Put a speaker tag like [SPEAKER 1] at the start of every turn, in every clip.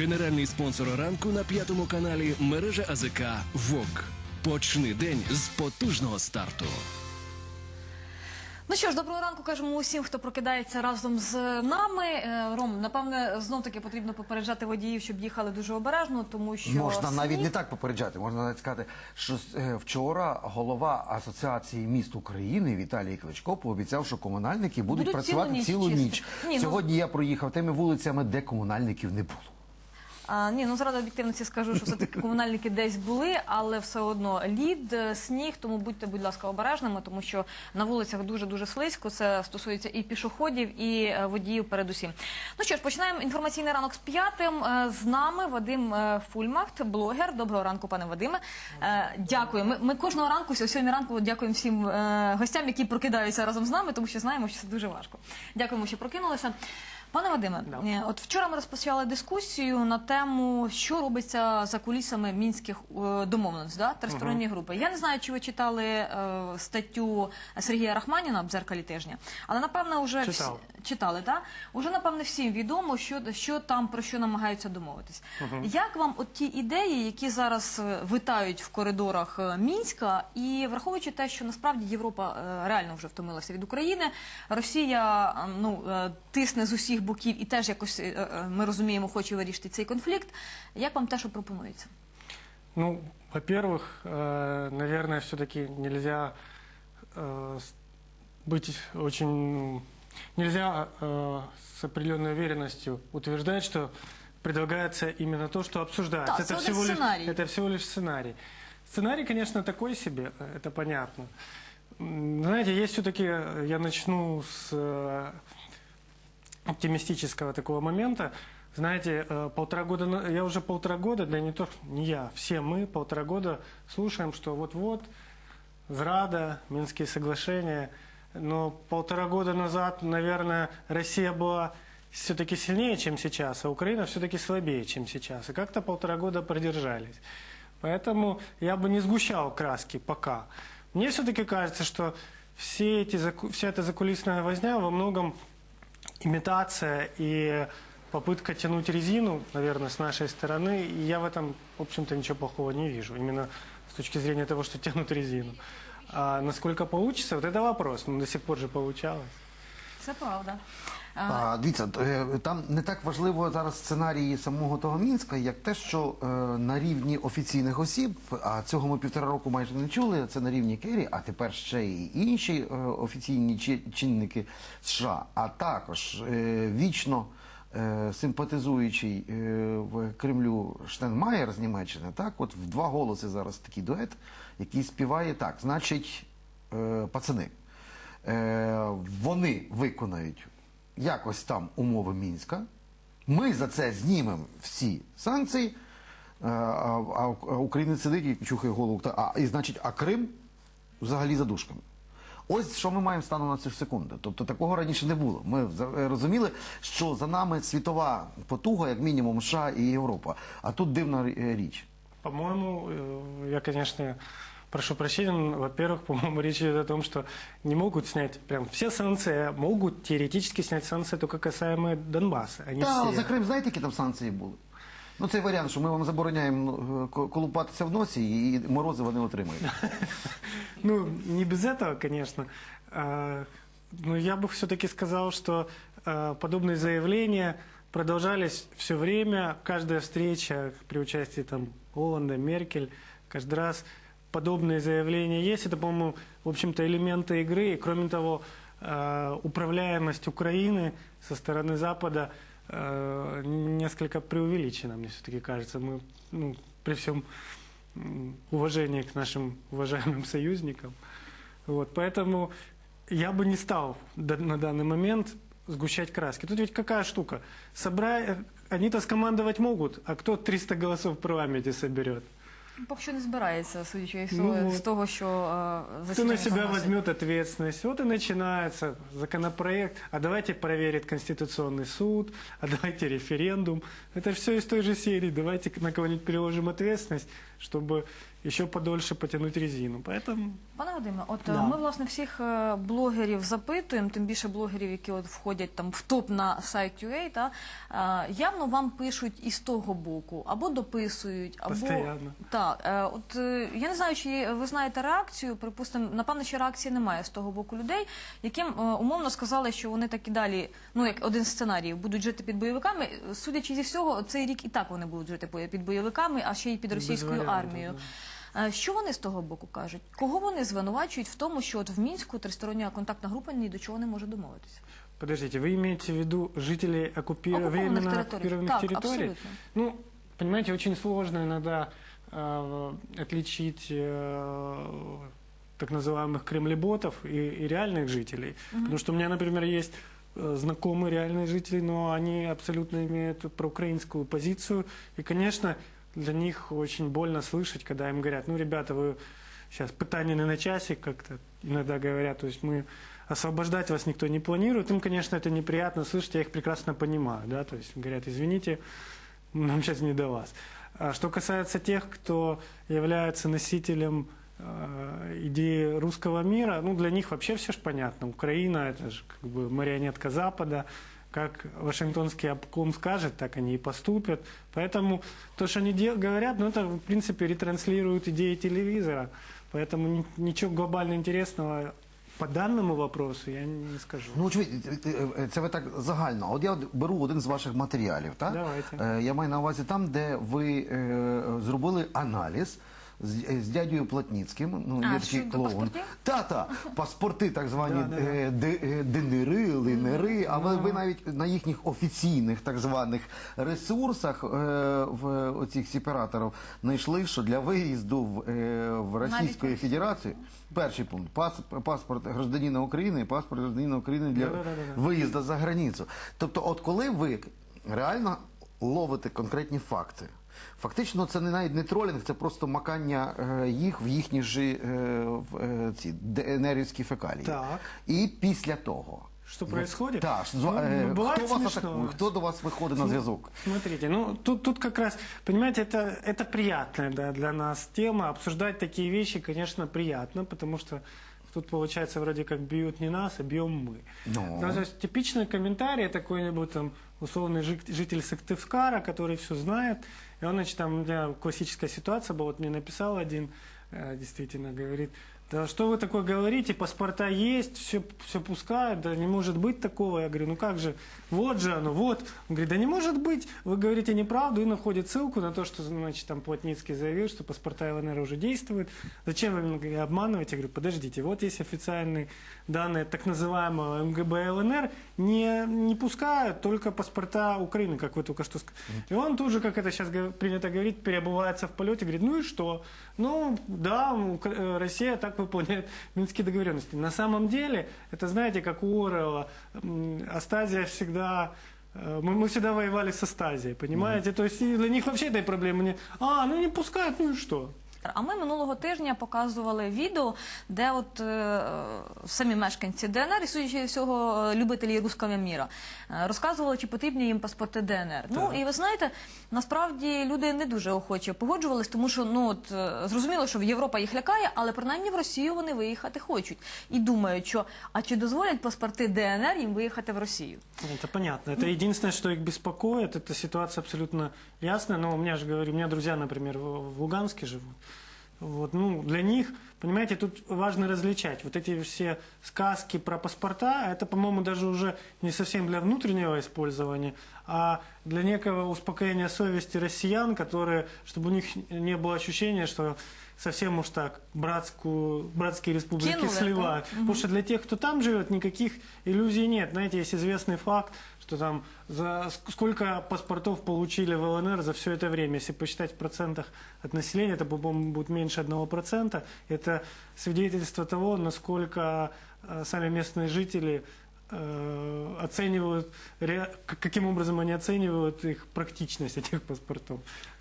[SPEAKER 1] Генеральний спонсор ранку на п'ятому каналі мережа АЗК ВОК. Почни день з потужного старту.
[SPEAKER 2] Ну що ж, доброго ранку кажемо усім, хто прокидається разом з нами. Е, Ром, напевне, знов таки потрібно попереджати водіїв, щоб їхали дуже обережно, тому що
[SPEAKER 3] Можна навіть не так попереджати. Можна навіть сказати, що е, вчора голова Асоціації міст України Віталій Кличко пообіцяв, що комунальники будуть,
[SPEAKER 2] Будуть
[SPEAKER 3] працювати
[SPEAKER 2] цілу ніч
[SPEAKER 3] цілу ніч.
[SPEAKER 2] Ні, ну-
[SPEAKER 3] Сьогодні я проїхав тими вулицями, де комунальників не було.
[SPEAKER 2] А, ні, ну заради об'єктивності скажу, що все-таки комунальники десь були, але все одно лід, е, сніг, тому будьте, будь ласка, обережними, тому що на вулицях дуже-дуже слизько. Це стосується і пішоходів, і е, водіїв передусім. Ну що ж, починаємо інформаційний ранок з п'ятим. Е, З нами Вадим Фульмахт, блогер. Доброго ранку, пане Вадиме. Дякую. Ми, ми кожного ранку, 7 ранку, дякуємо всім гостям, які прокидаються разом з нами, тому що знаємо, що це дуже важко. Дякуємо, що прокинулися. Пане Вадиме, е, от вчора ми розпочали дискусію на тему, що робиться за кулісами мінських е, домовленостей, да? тристоронні групи. Я не знаю, чи ви читали е, статтю Сергія Рахманіна в дзеркалі тижня, але напевно вже всі- читали, так? Уже напевне всім відомо, що, що там про що намагаються домовитись. Як вам от ті ідеї, які зараз е, витають в коридорах Мінська, і враховуючи те, що насправді Європа реально вже втомилася від України, Росія ну тисне з усіх боків і теж якось е, е, ми розуміємо, хоче вирішити цей конфлікт. Як вам те, що пропонується?
[SPEAKER 4] Ну, во-первых, э, наверное, все-таки нельзя э, с- быть очень... ну, Нельзя э, с определенной уверенностью утверждать, что предлагается именно то, что обсуждается.
[SPEAKER 2] Да, всего лишь сценарий.
[SPEAKER 4] это всего лишь сценарий. Сценарий, конечно, такой себе, э, это понятно. М, Знаете, есть все-таки, я начну с э, оптимистического такого момента. Знаете, э, полтора года, я уже полтора года, да не то, не я, все мы полтора года слушаем, что вот-вот, зрада, Минские соглашения, но полтора года назад, наверное, Россия была все-таки сильнее, чем сейчас, а Украина все-таки слабее, чем сейчас. И как-то полтора года продержались. Поэтому я бы не сгущал краски пока. Мне все-таки кажется, что все эти, вся эта закулисная возня во многом имитация и попытка тянуть резину, наверное, с нашей стороны. И я в этом, в общем-то, ничего плохого не вижу. Именно с точки зрения того, что тянут резину. А насколько получится, вот это вопрос. Ну, до сих пор же получалось.
[SPEAKER 2] Це правда.
[SPEAKER 3] Дивіться, е, там не так важливо зараз сценарії самого того Мінська, як те, що е, на рівні офіційних осіб, а цього ми півтора року майже не чули. Це на рівні Керрі, а тепер ще й інші е, офіційні чи- чинники США, а також вічно. Симпатизуючий в Кремлю Штенмаєр з Німеччини, так, от в два голоси зараз такий дует, який співає так, значить, пацани, вони виконають якось там умови Мінська. Ми за це знімемо всі санкції, е, а, Україна сидить і чухає голову. А, і значить, а Крим взагалі за дужками. Ось що ми маємо станом на цю секунду. Тобто такого раніше не було. Ми розуміли, що за нами світова потуга, як мінімум, США і Європа. А тут дивна річ.
[SPEAKER 4] По-моему, э, я, конечно, прошу прощения, но, во-первых, по-моему, речь идет о том, что не могут снять прям все санкции, а могут теоретически снять санкции только касаемые Донбасса, а не
[SPEAKER 3] Та,
[SPEAKER 4] все.
[SPEAKER 3] за Крим знаєте, які там санкції були? Ну, цей варіант, що ми вам забороняємо ну, ко- колупатися в носі і морози вони отримають.
[SPEAKER 4] Ну, не без этого, конечно. А, Но я бы все-таки сказал, что а, подобные заявления продолжались все время. Каждая встреча при участии там Оланда, Меркель, каждый раз подобные заявления есть. Это, по-моему, в общем-то, элементы игры. И, кроме того, а, управляемость Украины со стороны Запада а, несколько преувеличена, мне все-таки кажется. Мы, ну, при всем уважении к нашим уважаемым союзникам. Вот, поэтому я бы не стал на данный момент сгущать краски. Тут ведь какая штука? Собра... Они-то скомандовать могут, а кто 300 голосов в парламенте соберет?
[SPEAKER 2] Поки що не збирається, судячи із
[SPEAKER 4] Ну
[SPEAKER 2] того,
[SPEAKER 4] от.
[SPEAKER 2] з того, що е,
[SPEAKER 4] Кто
[SPEAKER 2] засідання
[SPEAKER 4] на себя
[SPEAKER 2] оголосить.
[SPEAKER 4] возьмет ответственность? Вот и начинается законопроект. А давайте проверит Конституционный суд, а давайте референдум. Это все из той же серии. Давайте на кого-нибудь переложим ответственность, чтобы еще подольше потянуть резину. Поэтому
[SPEAKER 2] Пане Вадиме, от е,
[SPEAKER 4] Да.
[SPEAKER 2] ми власне всіх е, блогерів запитуємо, тим більше блогерів, які от входять там в топ на сайт UA, та е, явно вам пишуть із того боку, або дописують, або
[SPEAKER 4] Постоянно.
[SPEAKER 2] так. е, От е, я не знаю, чи ви знаєте реакцію. Припустимо, напевно, ще реакції немає з того боку людей, яким е, умовно сказали, що вони так і далі, ну як один з сценаріїв, будуть жити під бойовиками. Судячи зі всього, цей рік і так вони будуть жити по- під бойовиками, а ще й під російською
[SPEAKER 4] варіантів,
[SPEAKER 2] армією. Е, Що вони з того боку кажуть? Кого вони звинувачують в тому, що от в мінську тристороння контактна група ні до чого не може домовитися?
[SPEAKER 4] Подождите, вы имеете в виду жителей оккупи-
[SPEAKER 2] Оккупованных
[SPEAKER 4] временно
[SPEAKER 2] территорий.
[SPEAKER 4] оккупированных
[SPEAKER 2] Так,
[SPEAKER 4] территорий?
[SPEAKER 2] абсолютно.
[SPEAKER 4] Ну, понимаете, очень сложно иногда э, отличить э, так называемых кремлеботов и, и реальных жителей. Потому что у меня, например, есть э, знакомые реальные жители, но они абсолютно имеют проукраинскую позицию. И, конечно, для них очень больно слышать, когда им говорят, ну, ребята, вы сейчас пытание не на часик, как-то иногда говорят, то есть мы освобождать вас никто не планирует. Им, конечно, это неприятно слышать, я их прекрасно понимаю, да, то есть говорят, извините, нам сейчас не до вас. А что касается тех, кто является носителем э, идеи русского мира, ну, для них вообще все же понятно. Украина – это же как бы марионетка Запада. Как Вашингтонский обком скажет, так они и поступят. Поэтому то, что они дел- говорят, ну, это, в принципе, ретранслируют идеи телевизора. Поэтому ни- ничего глобально интересного по данному вопросу я не скажу.
[SPEAKER 3] Ну, очевидь, е, е, це ви так загально. От я от беру один з ваших матеріалів, так?
[SPEAKER 4] Давайте.
[SPEAKER 3] Е, Я маю на увазі там, де ви е, зробили аналіз. з, е, з дядьою Платніцьким, ну
[SPEAKER 2] А,
[SPEAKER 3] є такий
[SPEAKER 2] щодо
[SPEAKER 3] клоун.
[SPEAKER 2] паспортів?
[SPEAKER 3] Та, та, паспорти, так звані
[SPEAKER 4] Да, да, да.
[SPEAKER 3] е, де- е, денери, линери, а ви, навіть на їхніх офіційних так званих ресурсах е, в оцих сепараторів знайшли, що для виїзду в, е, в Російську
[SPEAKER 2] Навіть
[SPEAKER 3] Федерацію перший пункт пас, паспорт гражданина України, і паспорт гражданина України для
[SPEAKER 4] Да-да-да-да.
[SPEAKER 3] виїзду за границю. Тобто, от коли ви реально ловите конкретні факти. Фактично, це не навіть не тролінг, це просто макання е, їх в їхні ж е, в, е, ці ДНРівські фекалії.
[SPEAKER 4] Так.
[SPEAKER 3] І після того.
[SPEAKER 4] Что происходит?
[SPEAKER 3] Так, що-
[SPEAKER 4] Ну,
[SPEAKER 3] е,
[SPEAKER 4] бывает
[SPEAKER 3] хто, вас
[SPEAKER 4] смешно.
[SPEAKER 3] атакує, хто до вас виходить на зв'язок?
[SPEAKER 4] Смотрите, ну тут, тут как раз, понимаете, это, это приятная да, для нас тема. Обсуждать такие вещи, конечно, приятно, потому что тут получается вроде как бьют не нас, а бьем мы.
[SPEAKER 3] Ну.
[SPEAKER 4] Ну, то есть типичный комментарий какой-нибудь там условный жи- житель Сыктывкара, который все знает. И он, значит, там у меня классическая ситуация была, вот мне написал один, э, действительно, говорит, да что вы такое говорите, паспорта есть, все, все пускают, да не может быть такого. Я говорю, ну как же, вот же оно, вот. Он говорит, да не может быть, вы говорите неправду и находит ссылку на то, что, значит, там Плотницкий заявил, что паспорта ЛНР уже действуют. Зачем вы меня обманываете? Я говорю, подождите, вот есть официальные данные так называемого МГБ ЛНР, не, не пускают только паспорта Украины, как вы только что сказали. И он тут же, как это сейчас принято говорить, переобувается в полете, говорит, ну и что? Ну, да, э, Россия так выполняет Минские договоренности. На самом деле, это, знаете, как у Орела, Астазия всегда... э, Мы, мы всегда воевали с Астазией, понимаете? То есть и для них вообще этой проблемы нет. А, ну не пускают, ну и что?
[SPEAKER 2] А ми минулого тижня показували відео, де от е, самі мешканці ДНР, і судячи всього, е, любителі руського міра, е, розказували, чи потрібні їм паспорти ДНР. Ну
[SPEAKER 4] Так.
[SPEAKER 2] і ви знаєте, насправді люди не дуже охоче погоджувались, тому що ну от е, зрозуміло, що Європа їх лякає, але принаймні в Росію вони виїхати хочуть і думають, що а чи дозволять паспорти ДНР їм виїхати в Росію?
[SPEAKER 4] Это понятно. Это единственное, что их беспокоит. Эта ситуация абсолютно ясная. Но у меня же, говорю, у меня друзья, например, в в Луганске живут. Вот, ну, для них, понимаете, тут важно различать. Вот эти все сказки про паспорта, это, по-моему, даже уже не совсем для внутреннего использования, а для некого успокоения совести россиян, которые, чтобы у них не было ощущения, что совсем уж так братскую, братские республики
[SPEAKER 2] Кинули,
[SPEAKER 4] сливают. Потому что для тех, кто там живет, никаких иллюзий нет. Знаете, есть известный факт, что там за ск- сколько паспортов получили в ЛНР за все это время. Если посчитать в процентах от населения, это, по-моему, будет меньше одного процента. Это свидетельство того, насколько э, сами местные жители э, оценивают, ре- к- каким образом они оценивают их практичность этих паспортов.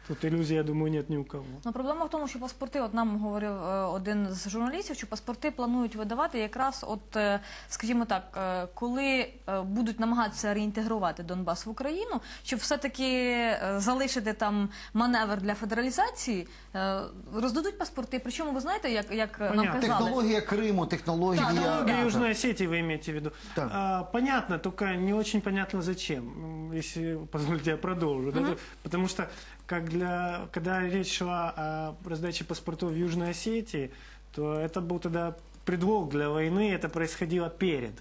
[SPEAKER 4] Тут иллюзий, я думаю, нет ни у кого.
[SPEAKER 2] Ну, проблема в тому, що паспорти, от нам говорив е, один з журналістів, що паспорти планують видавати якраз, от, е, скажімо так, е, коли е, будуть намагатися реінтегрувати Донбас в Україну, щоб все-таки е, залишити там маневр для федералізації, е, роздадуть паспорти. Причому ви знаєте, як, як нам
[SPEAKER 4] Понятно.
[SPEAKER 2] казали.
[SPEAKER 3] Технологія Криму, технологія.
[SPEAKER 4] Технология
[SPEAKER 3] Да,
[SPEAKER 4] Южной Осетии вы имеете в виду?
[SPEAKER 3] Да.
[SPEAKER 4] А, понятно, только не очень понятно зачем, М, если позволите я продолжу. да, то- Потому что как для, когда речь шла о раздаче паспортов в Южной Осетии, то это был тогда предлог для войны, это происходило перед.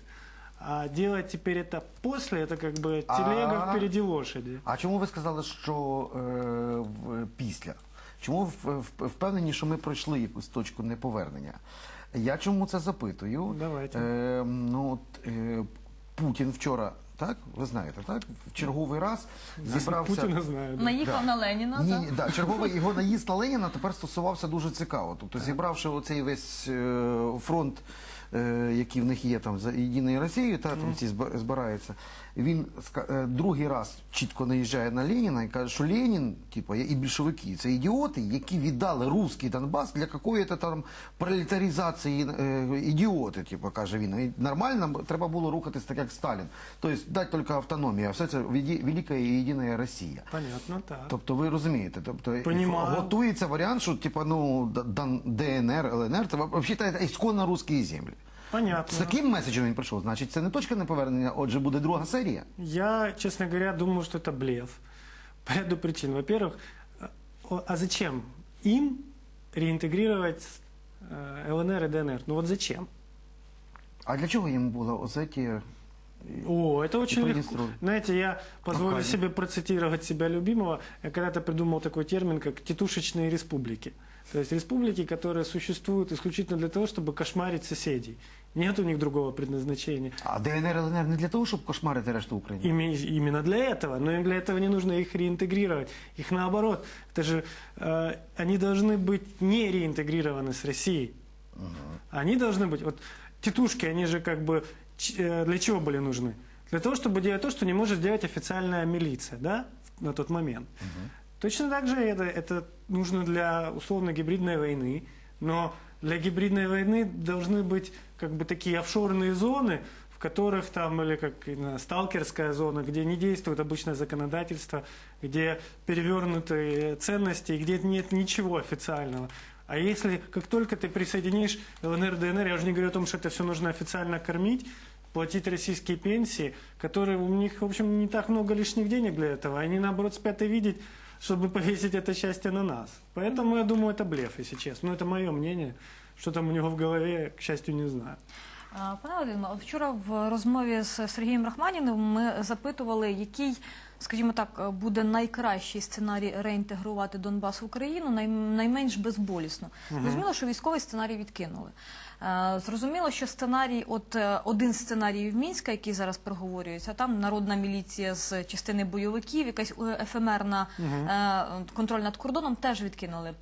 [SPEAKER 4] А делать теперь это после, это как бы телега
[SPEAKER 3] А.
[SPEAKER 4] впереди лошади.
[SPEAKER 3] А чому ви сказали, що е, в, після? Чому в- в- впевнені, що ми пройшли якусь точку неповернення? Я чому це запитую?
[SPEAKER 4] Давайте.
[SPEAKER 3] Е, ну, от, е, Путін вчора, так? Ви знаєте, так? В черговий раз зібрався.
[SPEAKER 4] Путина знає. да.
[SPEAKER 2] Наїхав
[SPEAKER 3] Да.
[SPEAKER 2] на Леніна.
[SPEAKER 3] Ні,
[SPEAKER 2] так?
[SPEAKER 3] да, черговий його наїзд на Леніна тепер стосувався дуже цікаво. Тобто, зібравши оцей весь е, фронт, е, який в них є там за єдиною Росією, та там ці зб- збираються. Він ска- е, другий раз чітко наїжджає на Леніна і каже, що Ленін, типу, і більшовики, це ідіоти, які віддали русський Донбас для якоїсь там пролетаризації е, ідіоти, типу, каже він. І нормально треба було рухатись так, як Сталін. Тобто дати тільки автономію, а все це веді- велика і єдина Росія.
[SPEAKER 4] Понятно, так.
[SPEAKER 3] Тобто ви розумієте, тобто
[SPEAKER 4] Понімаю.
[SPEAKER 3] готується варіант, що типа ну Д- Дан- ДНР, ЛНР, це взагалі ісконно русські землі.
[SPEAKER 4] Понятно.
[SPEAKER 3] З таким меседжем він прийшов. Значить, це не точка неповернення, отже, буде друга серія.
[SPEAKER 4] Я, честно говоря, думаю, что это блеф. По ряду причин. Во-первых, а- о- а зачем им реинтегрировать э, ЛНР и ДНР? Ну вот зачем?
[SPEAKER 3] А для чого їм було Озеті?
[SPEAKER 4] О, это очень легко.
[SPEAKER 3] Приднестровье.
[SPEAKER 4] Знаете, я позволю
[SPEAKER 3] Абхазия.
[SPEAKER 4] себе процитировать себя любимого. Я когда-то придумал такой термин, как тетушечные республики. То есть республики, которые существуют исключительно для того, чтобы кошмарить соседей. Нет у них другого предназначения.
[SPEAKER 3] А ДНР, ЛНР не для того, щоб кошмарити решту України.
[SPEAKER 4] Ими- Именно для этого. Но им для этого не нужно их реинтегрировать. Их наоборот. Это же э, они должны быть не реинтегрированы с Россией. Они должны быть. Вот тетушки, они же как бы э, для чего были нужны? Для того, чтобы делать то, что не может сделать официальная милиция, да, на тот момент. Точно так же это, это нужно для условно-гибридной войны, но для гибридной войны должны быть как бы такие офшорные зоны, в которых там, или как и на сталкерская зона, где не действует обычное законодательство, где перевернутые ценности, где нет ничего официального. А если, как только ты присоединишь ЛНР, ДНР, я уже не говорю о том, что это все нужно официально кормить, платить российские пенсии, которые у них, в общем, не так много лишних денег для этого. Они, наоборот, спят и видят, чтобы повесить это счастье на нас. Поэтому я думаю, это блеф, если честно. Ну, это мое мнение. Что там у него в голове, к счастью, не знаю.
[SPEAKER 2] А, Пане Вадиме, от вчора в розмові з Сергієм Рахманіним ми запитували, який, скажімо так, буде найкращий сценарій реінтегрувати Донбас в Україну, най- найменш безболісно. Зрозуміло, що військовий сценарій відкинули. Е, Зрозуміло, що сценарій, от е, один з сценаріїв Мінська, який зараз проговорюється, там народна міліція з частини бойовиків, якась е, ефемерна е, контроль над кордоном теж відкинули.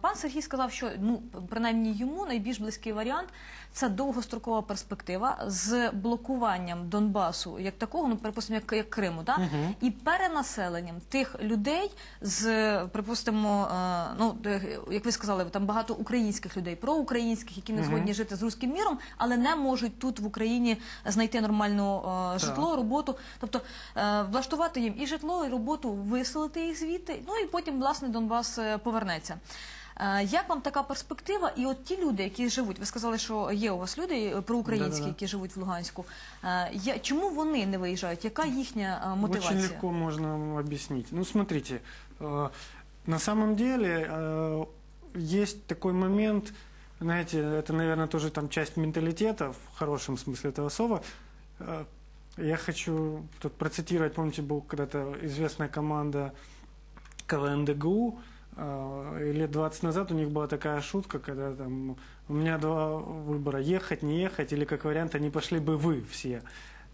[SPEAKER 2] Пан Сергій сказав, що ну принаймні йому найбільш близький варіант це довгострокова перспектива з блокуванням Донбасу як такого, ну припустимо, як, як Криму, да? і перенаселенням тих людей з припустимо, ну як ви сказали, там багато українських людей, проукраїнських, які не згодні жити з руським міром, але не можуть тут в Україні знайти нормальну е, житло, роботу, тобто е, влаштувати їм і житло, і роботу, виселити їх звідти. Ну і потім власне Донбас е, повернеться. Е, Як вам така перспектива? І от ті люди, які живуть, ви сказали, що є у вас люди е, проукраїнські,
[SPEAKER 4] Да-да-да.
[SPEAKER 2] які живуть в Луганську. Е, я- Чому вони не виїжджають? Яка їхня е,
[SPEAKER 4] Очень
[SPEAKER 2] мотивація?
[SPEAKER 4] легко можно вам объяснить. Ну, смотрите, э, на самом деле э, есть такой момент, знаете, это, наверное, тоже там часть менталитета, в хорошем смысле этого слова. Э, Я хочу тут процитировать, помните, была когда-то известная команда КВН-ДГУ, э, и лет 20 назад у них была такая шутка, когда там у меня два выбора, ехать, не ехать, или как вариант, они пошли бы вы все.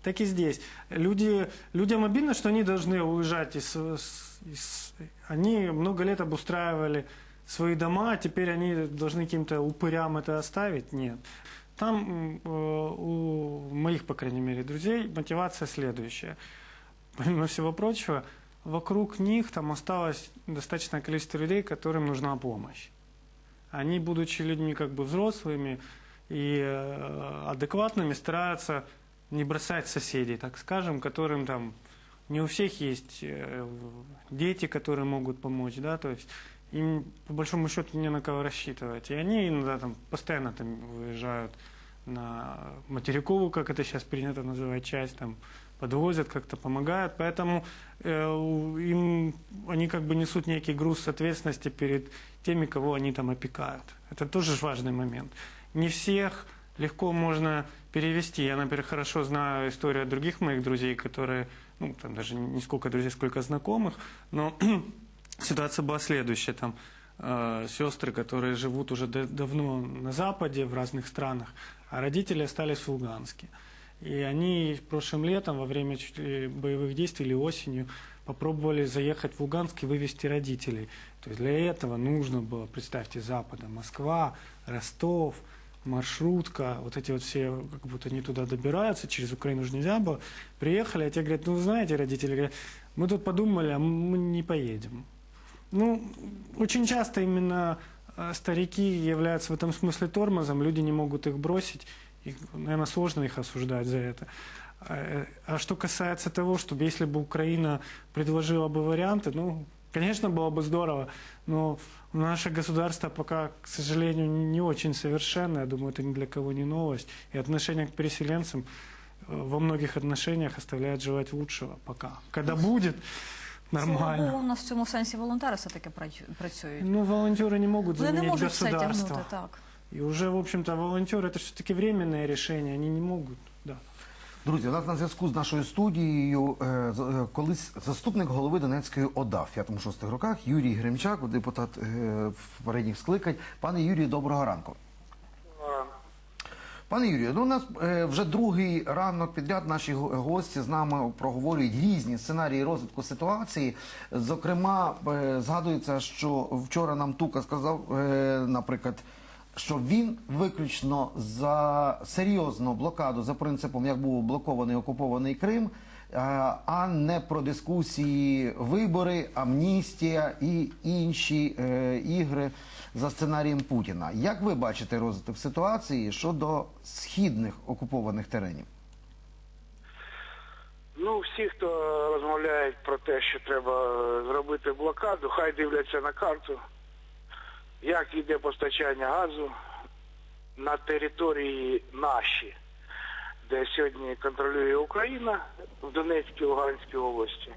[SPEAKER 4] Так и здесь. Люди, людям обидно, что они должны уезжать из- из- Они много лет обустраивали свои дома, а теперь они должны каким-то упырям это оставить? Нет. Там э, у моих, по крайней мере, друзей мотивация следующая. Помимо всего прочего, вокруг них там осталось достаточное количество людей, которым нужна помощь. Они, будучи людьми как бы взрослыми и э, адекватными, стараются не бросать соседей, так скажем, которым там не у всех есть э, дети, которые могут помочь, да, то есть им по большому счету не на кого рассчитывать. И они иногда там постоянно там выезжают на материковую, как это сейчас принято называть, часть, там подвозят, как-то помогают. Поэтому э, им они как бы несут некий груз ответственности перед теми, кого они там опекают. Это тоже важный момент. Не всех легко можно перевести. Я, например, хорошо знаю историю других моих друзей, которые, ну, там даже не сколько друзей, сколько знакомых, но ситуация была следующая. Там э, сестры, которые живут уже да- давно на Западе, в разных странах, а родители остались в Луганске. И они прошлым летом, во время боевых действий или осенью, попробовали заехать в Луганск и вывести родителей. То есть для этого нужно было, представьте, Запада, Москва, Ростов, маршрутка, вот эти вот все, как будто они туда добираются, через Украину же нельзя было. Приехали, а те говорят, ну, знаете, родители говорят, мы тут подумали, а мы не поедем. Ну, очень часто именно э, старики являются в этом смысле тормозом, люди не могут их бросить, и, наверное, сложно их осуждать за это. А, а что касается того, чтобы если бы Украина предложила бы варианты, ну, конечно, было бы здорово, но наше государство пока, к сожалению, не очень совершенное, я думаю, это ни для кого не новость, и отношение к переселенцам э, во многих отношениях оставляет желать лучшего пока. Когда будет,
[SPEAKER 2] Слава
[SPEAKER 4] нормально.
[SPEAKER 2] Богу, у нас в цьому сенсі волонтери все-таки працю- працюють.
[SPEAKER 4] Ну, волонтеры не могут
[SPEAKER 2] Вони не
[SPEAKER 4] заменить
[SPEAKER 2] можуть все
[SPEAKER 4] государство.
[SPEAKER 2] тягнути, так.
[SPEAKER 4] И уже, в общем-то, волонтеры это все-таки временное решение, они не могут. Да.
[SPEAKER 3] Друзі, у нас на зв'язку з нашою студією е, з- е, колись заступник голови Донецької ОДА в 5-6 роках Юрій Гремчак, депутат е, в передніх скликань. Пане Юрію, доброго ранку. Пане Юрію, ну у нас е, вже другий ранок підряд наші гості з нами проговорюють різні сценарії розвитку ситуації. Зокрема, е, згадується, що вчора нам Тука сказав, е, наприклад, що він виключно за серйозну блокаду за принципом, як був блокований окупований Крим, а не про дискусії, вибори, амністія і інші е, ігри за сценарієм Путіна. Як ви бачите розвиток ситуації щодо східних окупованих теренів?
[SPEAKER 5] Ну, всі, хто розмовляють про те, що треба е, зробити блокаду, хай дивляться на карту, як йде постачання газу на території наші, де сьогодні контролює Україна в Донецькій Луганській області.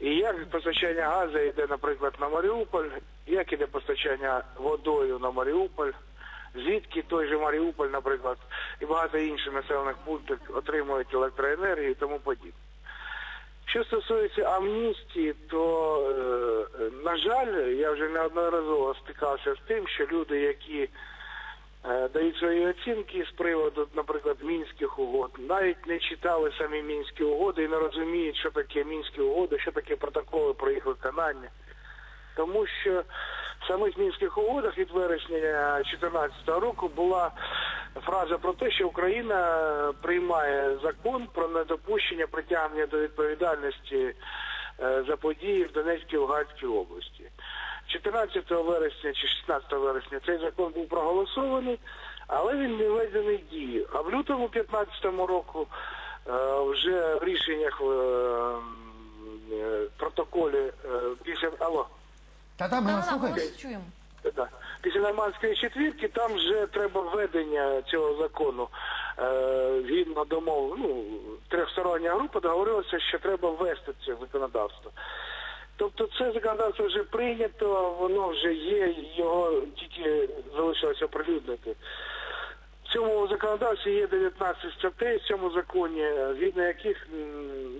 [SPEAKER 5] І як постачання газу йде, наприклад, на Маріуполь, як іде постачання водою на Маріуполь, звідки той же Маріуполь, наприклад, і багато інших населених пунктів отримують електроенергію і тому подібне. Що стосується амністії, то, е, на жаль, я вже неодноразово стикався з тим, що люди, які дають свої оцінки з приводу, наприклад, мінських угод, навіть не читали самі мінські угоди і не розуміють, що таке мінські угоди, що таке протоколи про їх виконання. Тому що в самих мінських угодах від вересня 2014 року була фраза про те, що Україна приймає закон про недопущення притягнення до відповідальності е, за події в Донецькій і Луганській області. 14 вересня чи 16 вересня цей закон був проголосований, але він не введений в дію. А в лютому 2015 року е, вже в рішеннях в е, е, протоколі після алло,
[SPEAKER 3] Та там ми вас слухаємо.
[SPEAKER 2] чуємо.
[SPEAKER 5] Після нормандської четвірки там вже треба введення цього закону. Згідно домов, ну, трьохстороння група договорилася, що треба ввести це законодавство. Тобто це законодавство вже прийнято, воно вже є, його тільки залишилося оприлюднити. В цьому законодавстві є 19 статей в цьому законі, згідно яких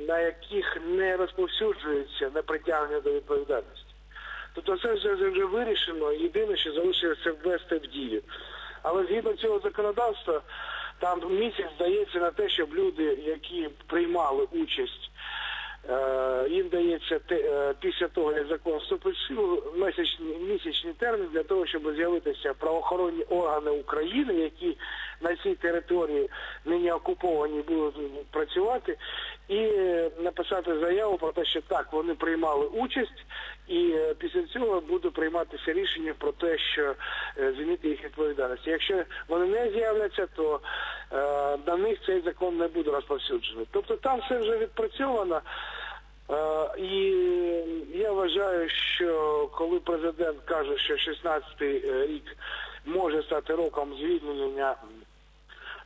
[SPEAKER 5] на яких не розповсюджується непритягнення до відповідальності. Тобто це вже, вже, вирішено, єдине, що залишилося ввести в дію. Але згідно цього законодавства, там місяць здається на те, щоб люди, які приймали участь Їм дається е, після того, як закон вступить в силу, місячний термін для того, щоб з'явитися правоохоронні органи України, які на цій території нині окуповані будуть працювати, і е, написати заяву про те, що так, вони приймали участь, і е, після цього буде прийматися рішення про те, що е, звільнити їх відповідальності. Якщо вони не з'являться, то на них цей закон не буде розповсюджений. Тобто там все вже відпрацьовано. І я вважаю, що коли президент каже, що 16-й рік може стати роком звільнення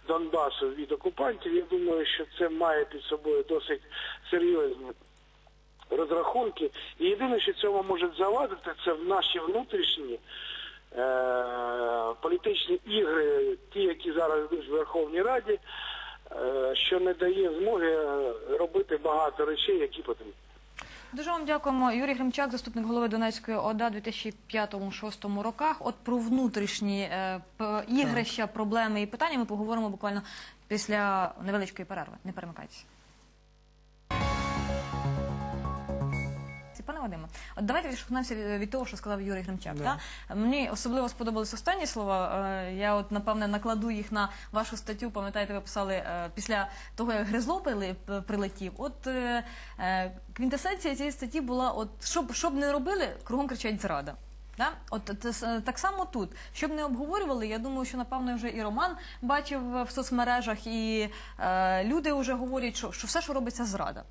[SPEAKER 5] Донбасу від окупантів, я думаю, що це має під собою досить серйозні розрахунки. І єдине, що цьому може завадити, це в наші внутрішні е- політичні ігри, ті, які зараз йдуть в Верховній Раді, е- що не дає змоги робити багато речей, які потрібні.
[SPEAKER 2] Дуже вам дякуємо. Юрій Гримчак, заступник голови Донецької ОДА 2005-2006 роках. От про внутрішні е, ігрища, проблеми і питання ми поговоримо буквально після невеличкої перерви. Не перемикайтеся. Пане Вадиме, от давайте відштовхнемося від- того, що сказав Юрій Гримчак.
[SPEAKER 4] Да.
[SPEAKER 2] Та? Мені особливо сподобались останні слова. Е, Я от напевне накладу їх на вашу статтю. Пам'ятаєте, ви писали е, після того, як Гризло прилетів. От е, квінтесенція цієї статті була: от щоб, щоб не робили, кругом кричать зрада. Да? От те так само тут. Щоб не обговорювали, я думаю, що напевно вже і Роман бачив в соцмережах, і е, люди вже говорять, що, що все, що робиться, зрада.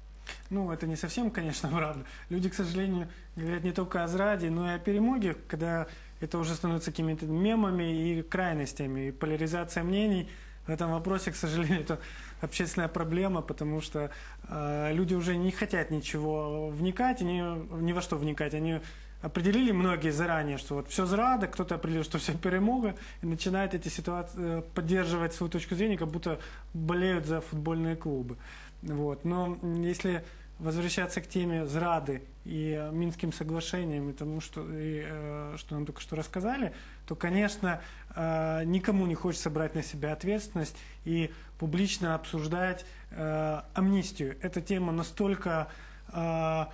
[SPEAKER 4] Ну, это не совсем, конечно, правда. Люди, к сожалению, говорят не только о зраде, но и о перемоге, когда это уже становится какими-то мемами и крайностями. И поляризация мнений в этом вопросе, к сожалению, это общественная проблема, потому что э, люди уже не хотят ничего вникать, ни, ни во что вникать. Они определили многие заранее, что вот все зрада, кто-то определил, что все перемога, и начинает эти ситуации э, поддерживать свою точку зрения, как будто болеют за футбольные клубы. Вот. Но если возвращаться к теме зрады и э, Минским соглашениям и тому, что, и, э, что нам только что рассказали, то, конечно, э, никому не хочется брать на себя ответственность и публично обсуждать э, амнистию. Эта тема настолько э,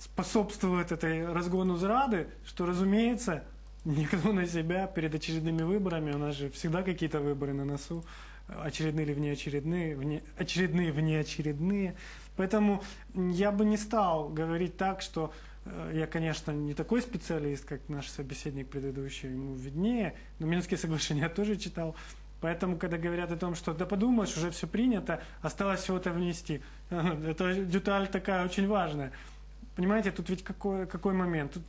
[SPEAKER 4] способствует этой разгону зрады, что, разумеется, никто на себя перед очередными выборами, у нас же всегда какие-то выборы на носу, очередные или внеочередные, вне, очередные, внеочередные. Поэтому я бы не стал говорить так, что э, я, конечно, не такой специалист, как наш собеседник предыдущий, ему виднее, но Минские соглашения я тоже читал. Поэтому, когда говорят о том, что да подумаешь, уже все принято, осталось всего-то внести. Это деталь такая очень важная. Понимаете, тут ведь какой, какой момент? Тут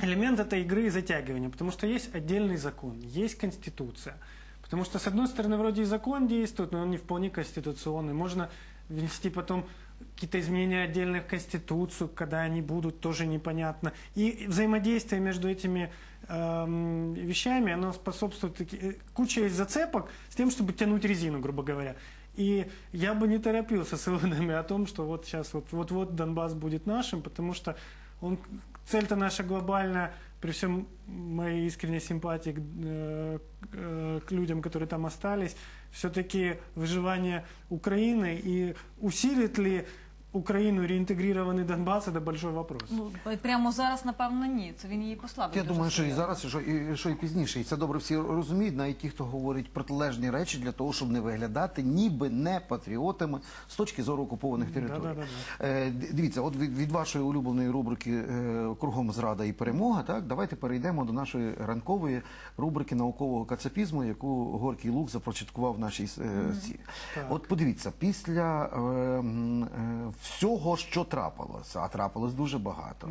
[SPEAKER 4] элемент этой игры затягивания, потому что есть отдельный закон, есть конституция. Потому что, с одной стороны, вроде и закон действует, но он не вполне конституционный. Можно внести потом какие-то изменения отдельных в Конституцию, когда они будут, тоже непонятно. И взаимодействие между этими эм, вещами, оно способствует таки- э, куча есть зацепок с тем, чтобы тянуть резину, грубо говоря. И я бы не торопился с выводами о том, что вот сейчас вот, вот-вот Донбасс будет нашим, потому что он, цель-то наша глобальная, при всем моей искренней симпатии к, э, к, э, к людям, которые там остались, все-таки выживание Украины и усилит ли Украину реинтегрированный Донбасс, это большой вопрос.
[SPEAKER 2] Ну прямо зараз, напевно, ні. Це він її послабить.
[SPEAKER 3] Я
[SPEAKER 2] дуже
[SPEAKER 3] думаю, що і зараз, і що і, що і пізніше. І це добре всі розуміють, навіть ті, хто говорить протилежні речі для того, щоб не виглядати ніби не патріотами з точки зору окупованих територій.
[SPEAKER 4] Да-да-да-да.
[SPEAKER 3] Е, д- дивіться, от від, від вашої улюбленої рубрики е, Кругом зрада і перемога, так давайте перейдемо до нашої ранкової рубрики наукового кацапізму, яку Горький Лук започаткував в нашій е, сі.
[SPEAKER 4] Так.
[SPEAKER 3] От подивіться, після е, м, е, всього, що трапилося, а трапилось дуже багато,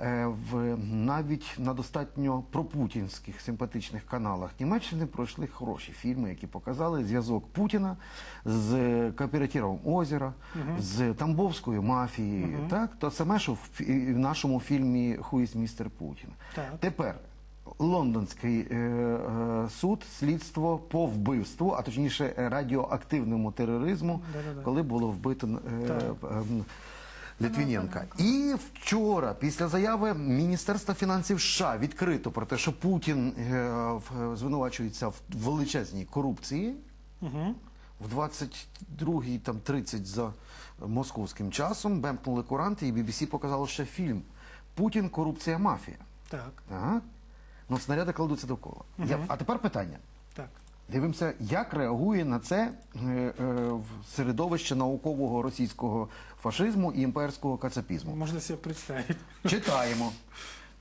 [SPEAKER 3] е, в навіть на достатньо пропутінських симпатичних каналах Німеччини пройшли хороші фільми, які показали зв'язок Путіна з кооперативом озера, з Тамбовською мафією. Так, то саме, що в, в нашому фільмі Хуїс містер Путін.
[SPEAKER 4] Так.
[SPEAKER 3] Тепер лондонський е, е, суд, слідство по вбивству, а точніше е, радіоактивному тероризму, коли було вбито е,
[SPEAKER 4] Так.
[SPEAKER 3] е, м, Литвіненка. І вчора, після заяви Міністерства фінансів США відкрито про те, що Путін в- звинувачується в величезній корупції.
[SPEAKER 4] Мгм.
[SPEAKER 3] в 22-й там 30 за московським часом бемкнули куранти, і BBC показало ще фільм Путін, корупція, мафія.
[SPEAKER 4] Так,
[SPEAKER 3] Ага. Ну, снаряди кладуться довкола. Я, а тепер питання.
[SPEAKER 4] так.
[SPEAKER 3] Дивимося, як реагує на це е, е, в середовище наукового російського фашизму і імперського кацапізму.
[SPEAKER 4] Можно себе представить.
[SPEAKER 3] Читаємо.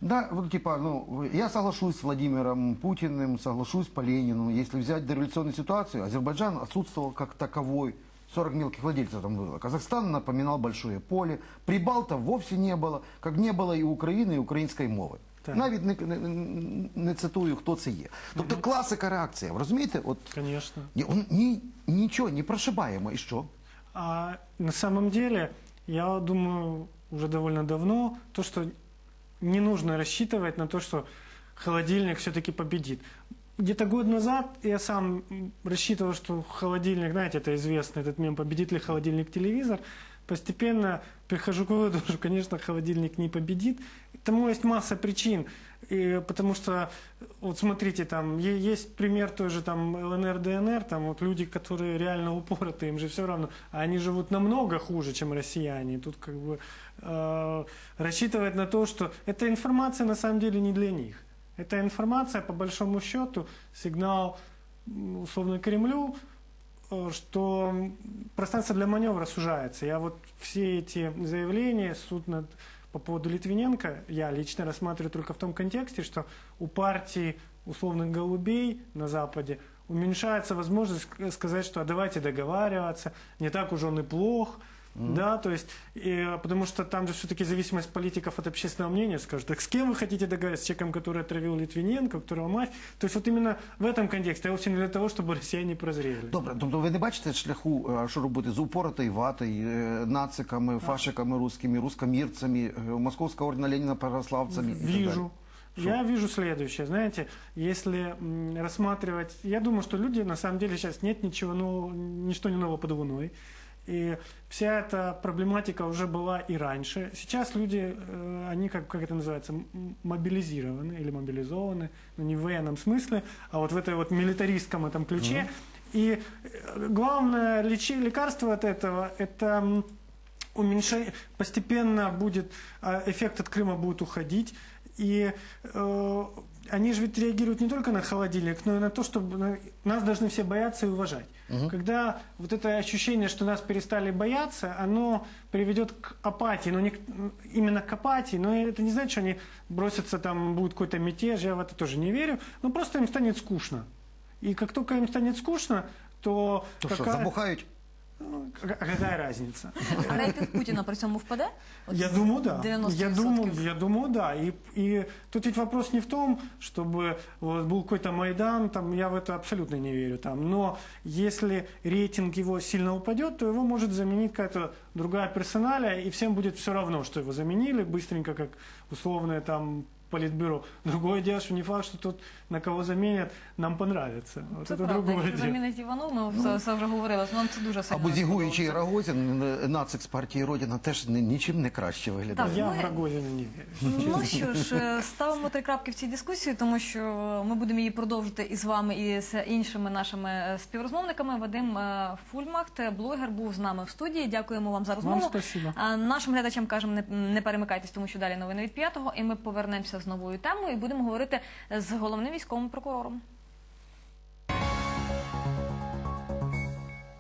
[SPEAKER 3] Да, вот, типа, ну, я соглашусь с Владимиром Путиным, соглашусь по Ленину. Если взять дореволюционную ситуацию, Азербайджан отсутствовал как таковой. 40 мелких владельцев там было. Казахстан напоминал большое поле. Прибалтов вовсе не было, как не было і України, і української мови.
[SPEAKER 4] Так.
[SPEAKER 3] Навіть не, не, не цитую, хто це є. Тобто класика реакція. Ви розумієте? От,
[SPEAKER 4] Конечно.
[SPEAKER 3] ні, он- ні, нічого, не прошибаємо. І що?
[SPEAKER 4] А на самом деле, я думаю, уже довольно давно, то, что не нужно рассчитывать на то, что холодильник все-таки победит. Где-то год назад я сам м, рассчитывал, что холодильник, знаете, это известно, этот мем, победит ли холодильник-телевизор. Постепенно прихожу к выводу, что, конечно, холодильник не победит. Тому есть масса причин. И потому что, вот смотрите, там есть пример той же там ЛНР, ДНР, там вот люди, которые реально упоротые, им же все равно, они живут намного хуже, чем россияне. Тут как бы э, рассчитывать на то, что эта информация на самом деле не для них. Эта информация, по большому счету, сигнал условно Кремлю, э, что пространство для маневра сужается. Я вот все эти заявления, суд над, по поводу Литвиненко, я лично рассматриваю только в том контексте, что у партии условных голубей на Западе уменьшается возможность сказать, что а давайте договариваться, не так уж он и плох. Да, то есть, и, потому что там же все-таки зависимость политиков от общественного мнения, скажут, так с кем вы хотите договариваться, с человеком, который отравил Литвиненко, у которого мать. То есть вот именно в этом контексте, а вовсе не для того, чтобы россияне прозрели.
[SPEAKER 3] Добре, тобто ви не бачите шляху, е, що робити з упоротою ватою, е, нациками, фашиками русскими, рускомірцями, е, Московського ордена Леніна православцями? і так далі?
[SPEAKER 4] Вижу. Я вижу следующее. Знаете, если м, рассматривать... Я думаю, что люди, на самом деле, сейчас нет ничего нового, ничто не нового под луной. И вся эта проблематика уже была и раньше. Сейчас люди, э, они, как, как это называется, мобилизированы или мобилизованы, но не в военном смысле, а вот в этой вот милитаристском этом ключе. И э, главное лечи- лекарство от этого – это уменьшение, постепенно будет, а, эффект от Крыма будет уходить. И э, они же ведь реагируют не только на холодильник, но и на то, что на- нас должны все бояться и уважать. Когда вот это ощущение, что нас перестали бояться, оно приведет к апатии, но не к- именно к апатии, но это не значит, что они бросятся, там будет какой-то мятеж, я в это тоже не верю, но просто им станет скучно. И как только им станет скучно, то,
[SPEAKER 3] То що,
[SPEAKER 4] какая-
[SPEAKER 3] забухають?
[SPEAKER 4] ну, а какая разница?
[SPEAKER 2] А рейтинг Путіна при цьому впаде? От
[SPEAKER 4] Я
[SPEAKER 2] з
[SPEAKER 4] думаю, да.
[SPEAKER 2] 90%.
[SPEAKER 4] Я думаю, я думаю, да. И, и тут ведь вопрос не в том, чтобы вот был какой-то Майдан, там, я в это абсолютно не верю. Там. Но если рейтинг его сильно упадет, то его может заменить какая-то другая персоналия, и всем будет все равно, что его заменили быстренько, как условное там политбюро. Другое дело, что не факт, что тот, на кого заменят, нам понравится. Вот
[SPEAKER 2] Це
[SPEAKER 4] это
[SPEAKER 2] правда,
[SPEAKER 4] другое
[SPEAKER 2] якщо
[SPEAKER 4] дело.
[SPEAKER 2] замінить Іванов, ми все, все вже говорили, нам це дуже сильно.
[SPEAKER 3] Або зігуючий
[SPEAKER 2] сподобалося.
[SPEAKER 3] Рагозін, е, нацик з партії Родина, теж ні- нічим не краще виглядає.
[SPEAKER 2] Так.
[SPEAKER 4] Я
[SPEAKER 2] Ми-
[SPEAKER 4] в Рогозина не верю.
[SPEAKER 2] Ну що ж, е, ставимо три крапки в цій дискусії, тому що ми будемо її продовжити і з вами, і з іншими нашими е, співрозмовниками. Вадим е, Фульмахт, е, блогер, був з нами в студії. Дякуємо вам за розмову.
[SPEAKER 4] Вам спасибо.
[SPEAKER 2] А Нашим глядачам кажемо, не, не перемикайтесь, тому що далі новини від п'ятого. І ми повернемося з новою темою і будемо говорити з головним військовим прокурором.